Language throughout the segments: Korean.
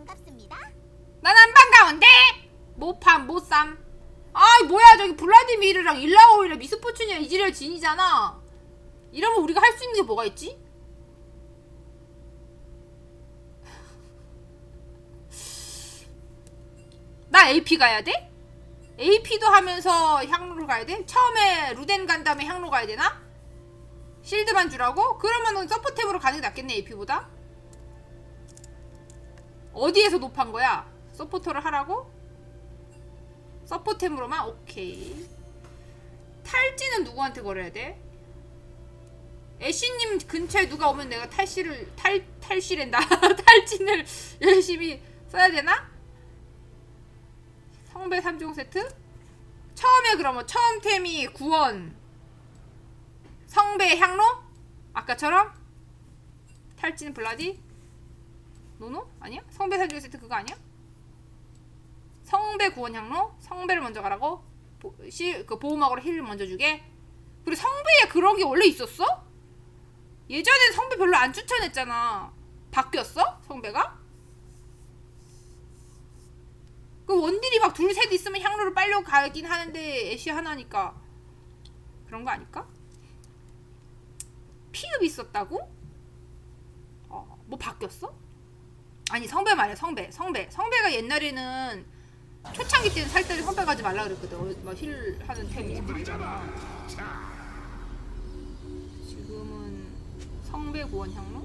반갑습니다. 난 안 반가운데 못팜 못삼 아이 뭐야 저기 블라디미르랑 일라오이랑 미스포춘이랑 이지리얼 진이잖아 이러면 우리가 할 수 있는 게 뭐가 있지? 나 AP 가야 돼? AP도 하면서 향로를 가야 돼? 처음에 루덴 간 다음에 향로 가야 되나? 실드만 주라고? 그러면은 서포템으로 가는 게 낫겠네 AP보다? 어디에서 높은 거야? 서포터를 하라고? 서포템으로만? 오케이. 탈지는 누구한테 걸어야 돼? 애쉬님 근처에 누가 오면 내가 탈시를 탈 탈시랜다 탈진을 열심히 써야 되나? 성배 3종 세트? 처음에 그러면 처음 템이 구원 성배 향로? 아까처럼? 탈진 블라디? 노노? 아니야? 성배 3종 세트 그거 아니야? 성배 구원 향로? 성배를 먼저 가라고? 보, 시, 그 보호막으로 힐을 먼저 주게? 그리고 성배에 그런 게 원래 있었어? 예전엔 성배 별로 안 추천했잖아. 바뀌었어? 성배가? 그 원딜이 막 둘 셋 있으면 향로를 빨려 가긴 하는데 애쉬 하나니까 그런 거 아닐까? 피읍 있었다고? 어, 뭐 바뀌었어? 아니 성배 말이야 성배. 성배. 성배가 옛날에는 초창기 때는 살 때는 성배 가지 말라 그랬거든. 어, 막힐 하는 템이 지금은 성배 구원 향로?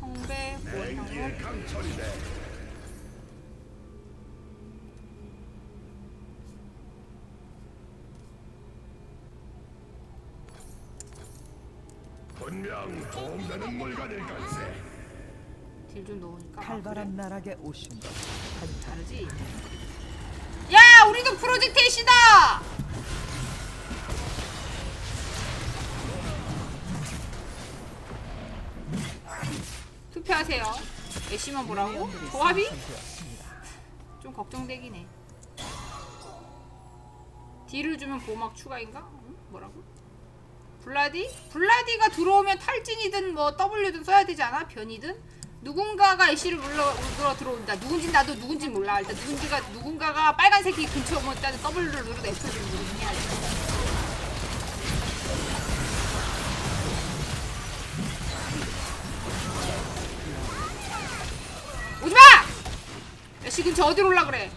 성배 구원 향로 강철이네. 분명 도움되는 물건일 걸세. 딜좀 넣으니까 아, 칼바람 나락에 오신 것 그래? 다르지 야 우리도 프로젝트 애쉬다 투표하세요 애쉬만 보라고? 조합이? 좀 걱정되긴 해 딜을 주면 보막 추가인가? 응? 뭐라고? 블라디? 블라디가 들어오면 탈진이든 뭐 W든 써야 되지 않아? 변이든? 누군가가 애쉬를 물러, 물어 들어온다. 누군진 나도 누군진 몰라. 일단 누군지가 누군가가 빨간색이 근처에 오면 일단 W를 누르고 F를 누르긴 해야 돼. 오지마! 애쉬 근처 어디로 올라 그래?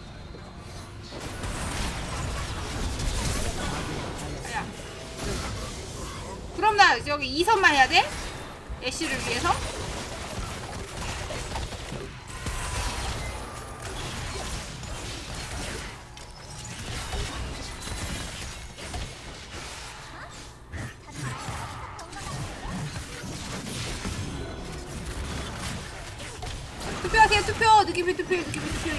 그럼 나 여기 2선만 해야 돼? 애쉬를 위해서? 투표하세요 투표. 느낌표 투표 느낌표 투표.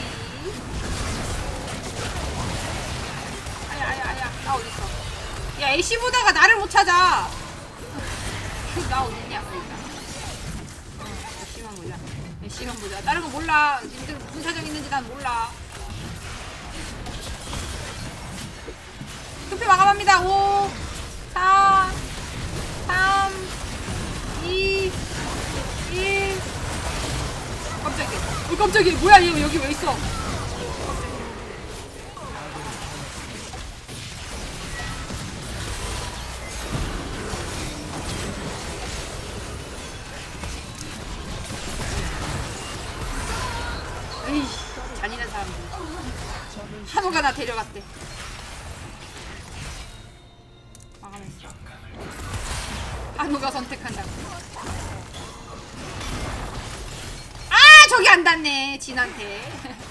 아야 아야 아야. 나 어딨어? 야 애쉬 보다가 나를 못 찾아 애쉬만 보자 다른 거 몰라 님들 무슨 사정 있는지 난 몰라 투표 마감합니다 5 4 3 2 1 깜짝이야. 어, 깜짝이야. 뭐야, 얘 여기 왜 있어? 에이, 잔인한 사람들. 한우가 나 데려갔대. 마감했어. 한우가 선택한다. 아 저기 안 닿네 진한테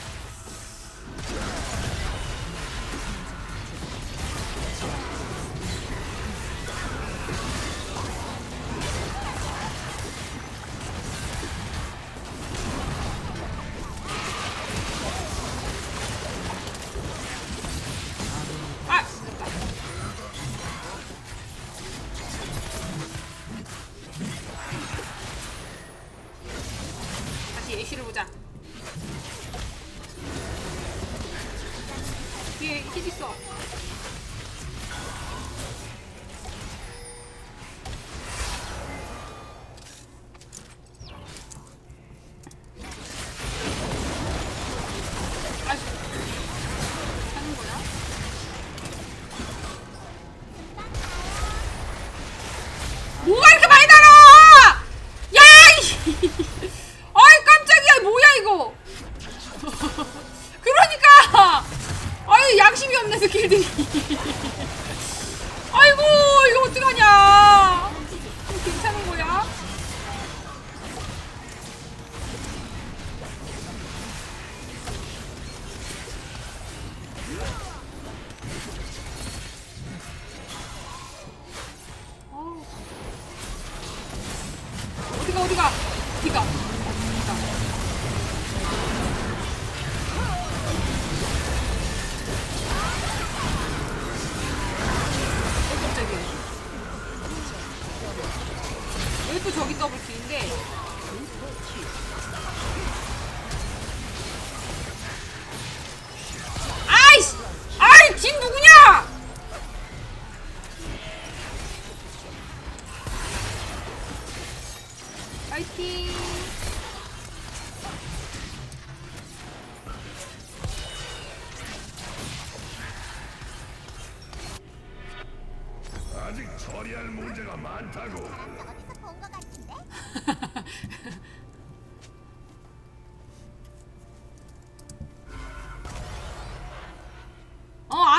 어디가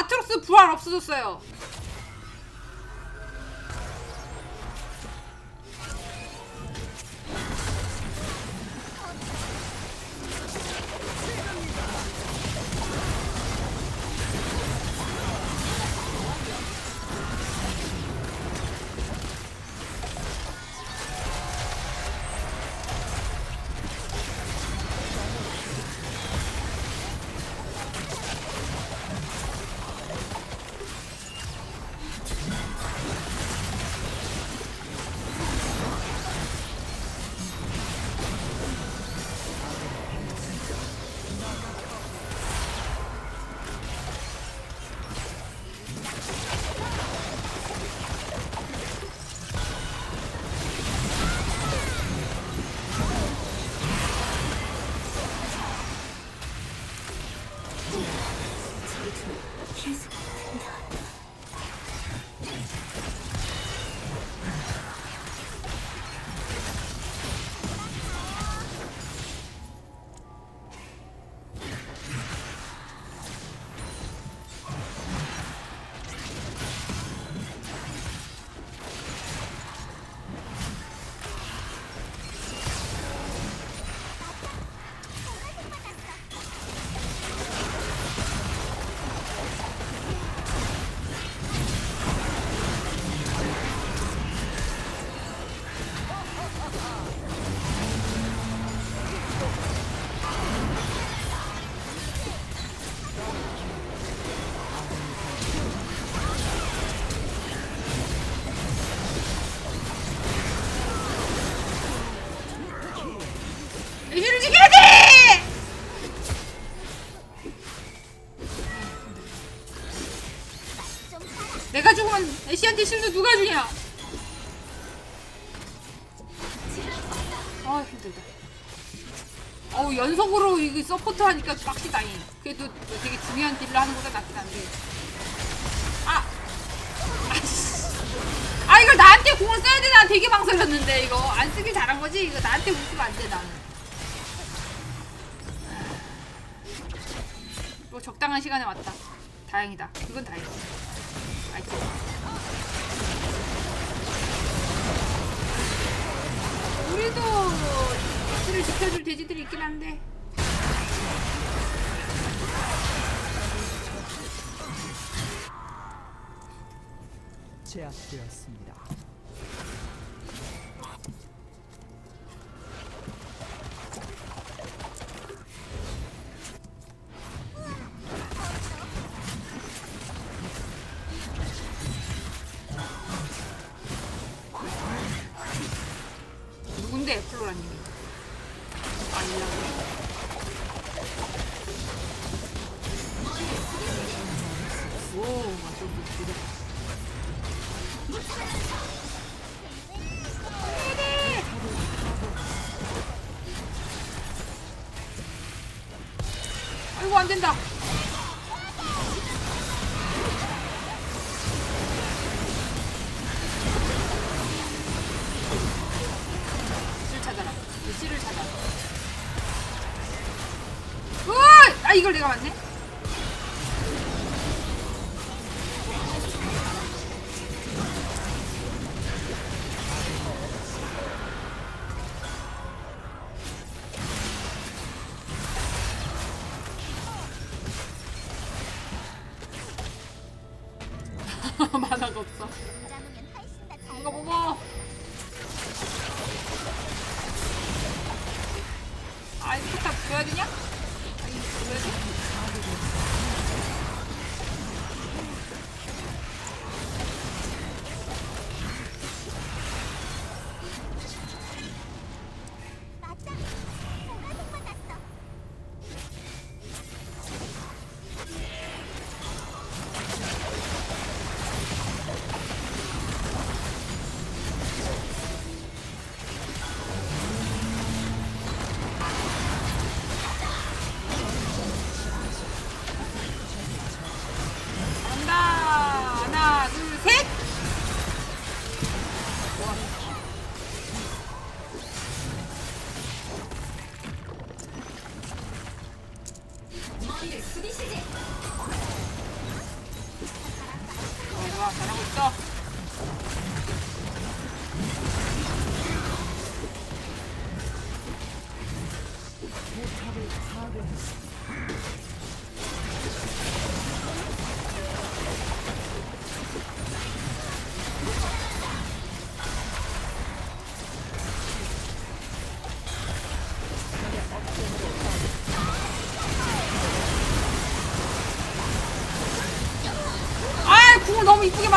아트록스 부활 없어졌어요 애쉬를 내가 죽으면 애쉬한테 실드 누가 주냐? 아 힘들다. 어우 연속으로 이거 서포트 하니까 빡시다잉. 그래도 되게 중요한 딜을 하는 것보다 낫긴 한데. 아! 아이씨. 아 이걸 나한테 공을 써야 돼. 난 되게 망설였는데 이거 안 쓰길 잘한 거지. 이거 나한테 웃으면 안 돼 나는. 뭐 적당한 시간에 왔다. 다행이다. 그건 다행이다. X를 지켜줄 돼지들이 있긴 한데 제압되었습니다. 누군데 플로라님 이걸 내가 맞네.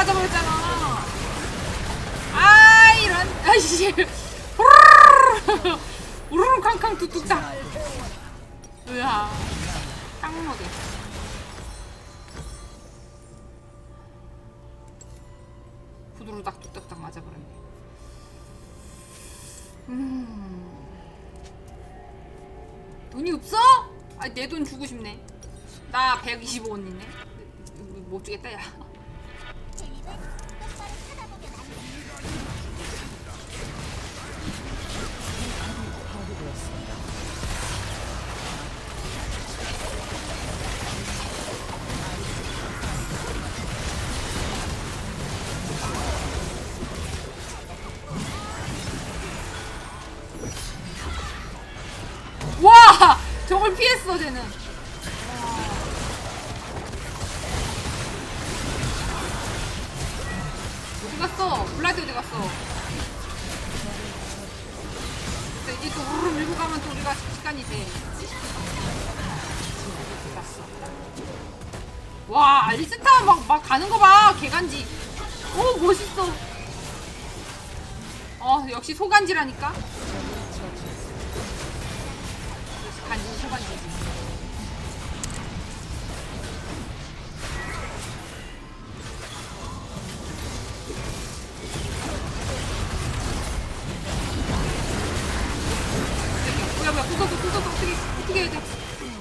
맞아버렸잖아. 아, 이런. 아이씨. 우르르 캉캉 뚝뚝딱. 으아. 깡모드. 후두루닥 뚝딱딱 맞아버렸네. 음. 돈이 없어? 아, 내 돈 주고 싶네. 나 125원 있네. 못 주겠다, 야. 와! 저걸 피했어, 쟤는. 어디 갔어? 블라디 어디 갔어? 이제 또 우르르 밀고 가면 또 우리가 시간이 돼. 어디 갔어? 와, 알리스타 막, 막 가는 거 봐. 개간지. 오, 멋있어. 어, 역시 소간지라니까.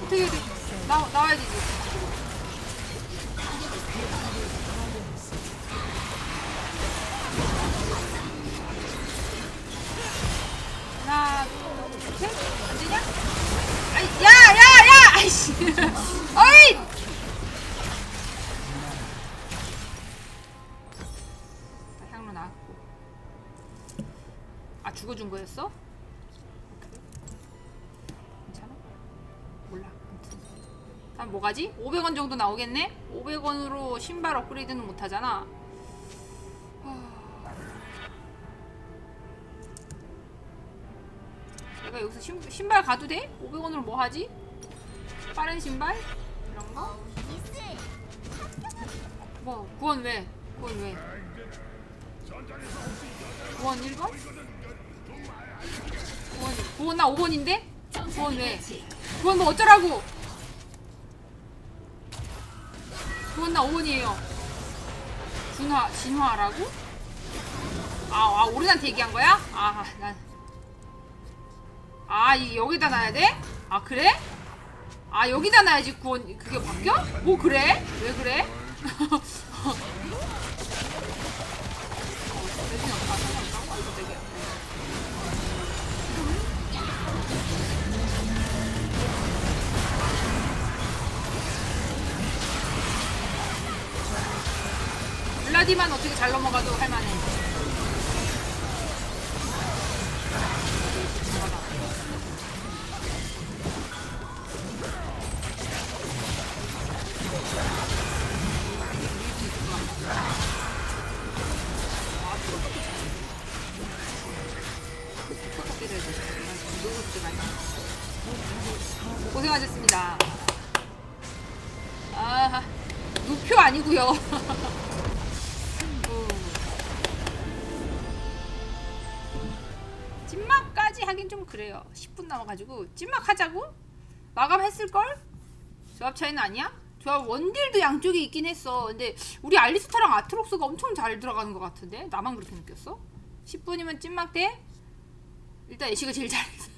어떻게 돼 나, 나와야 되지 하나 둘 셋 안 되냐? 아이 야 야 야 아이씨 어이 다음 뭐가지? 500원 정도 나오겠네? 500원으로 신발 업그레이드는 못하잖아. 내가 여기서 신, 신발 가도 돼? 500원으로 뭐 하지? 빠른 신발? 이런 거? 뭐, 구원 왜? 구원 왜? 구원 1번? 구원, 구원 나 5번인데? 구원 왜? 구원 뭐 어쩌라고? 구원 나 5번이에요. 진화, 진화라고? 아, 아, 오른한테 얘기한 거야? 아, 난. 아, 이 여기다 놔야 돼? 아, 그래? 아, 여기다 놔야지 구원, 그게 바뀌어? 뭐, 그래? 왜 그래? 블라디만 어떻게 잘 넘어가도 할만해. 고생하셨습니다. 아, 누표 아니고요. 좀 그래요. 10분 남아가지고 찐막 하자고 마감했을 걸? 조합 차이는 아니야? 조합 원딜도 양쪽에 있긴 했어. 근데 우리 알리스타랑 아트록스가 엄청 잘 들어가는 것 같은데 나만 그렇게 느꼈어? 10분이면 찐막 돼? 일단 애쉬가 제일 잘했어.